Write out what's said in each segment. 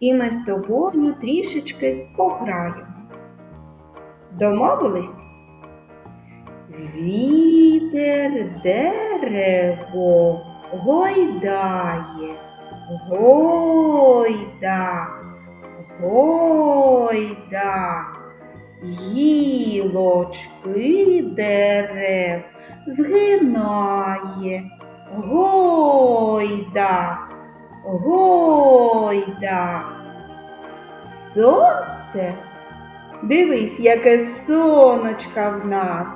і ми з тобою трішечки пограємо. Домовились? Вітер дерево гойдає, гойда, гойда, гілочки дерев згинає, гойда, гойда. Сонце, дивись, яке сонечка в нас,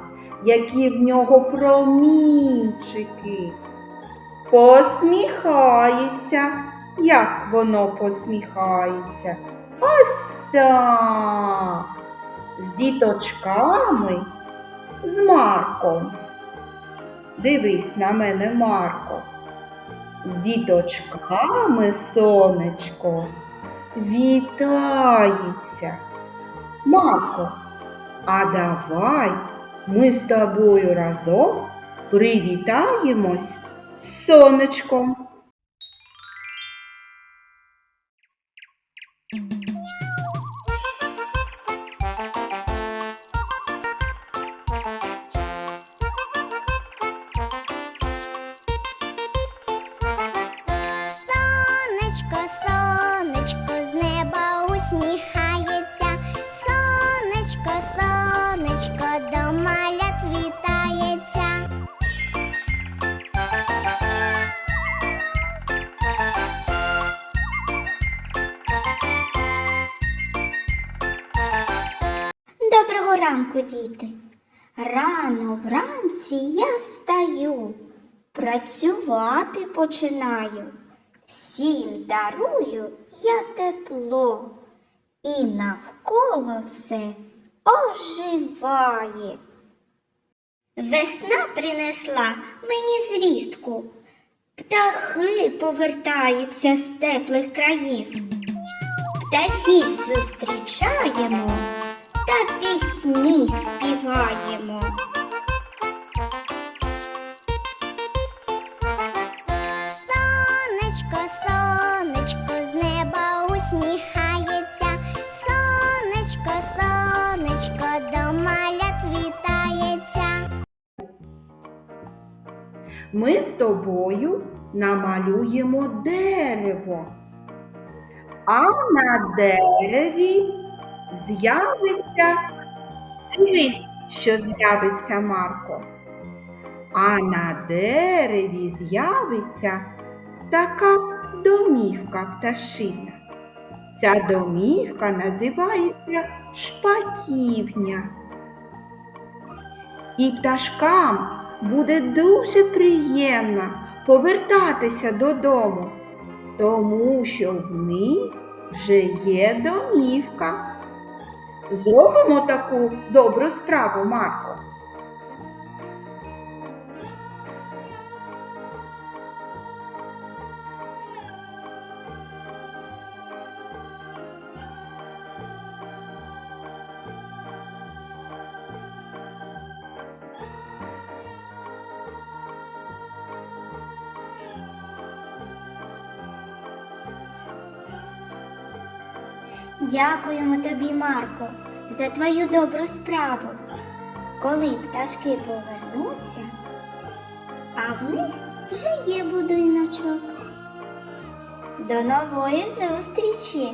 які в нього промінчики. Посміхається, як воно посміхається. Ось так. З діточками, з Марком. Дивись на мене, Марко. З діточками сонечко вітається. Мако, а давай ми з тобою разом привітаємось з сонечком. Неба. Сонечко, сонечко, до малят вітається. Доброго ранку, діти. Рано вранці я встаю, працювати починаю. Всім дарую я тепло, і навколо все оживає. Весна принесла мені звістку. Птахи повертаються з теплих країв. Птахів зустрічаємо та пісні Сонечко, сонечко, до малят вітається. Ми з тобою намалюємо дерево, а на дереві з'явиться, дивись, що з'явиться Марко. А на дереві з'явиться така домівка пташина. Ця домівка називається шпаківня. І пташкам буде дуже приємно повертатися додому, тому що в них вже є домівка. Зробимо таку добру справу, Марко. Дякуємо тобі, Марко, за твою добру справу. Коли пташки повернуться, а в них вже є будиночок. До нової зустрічі!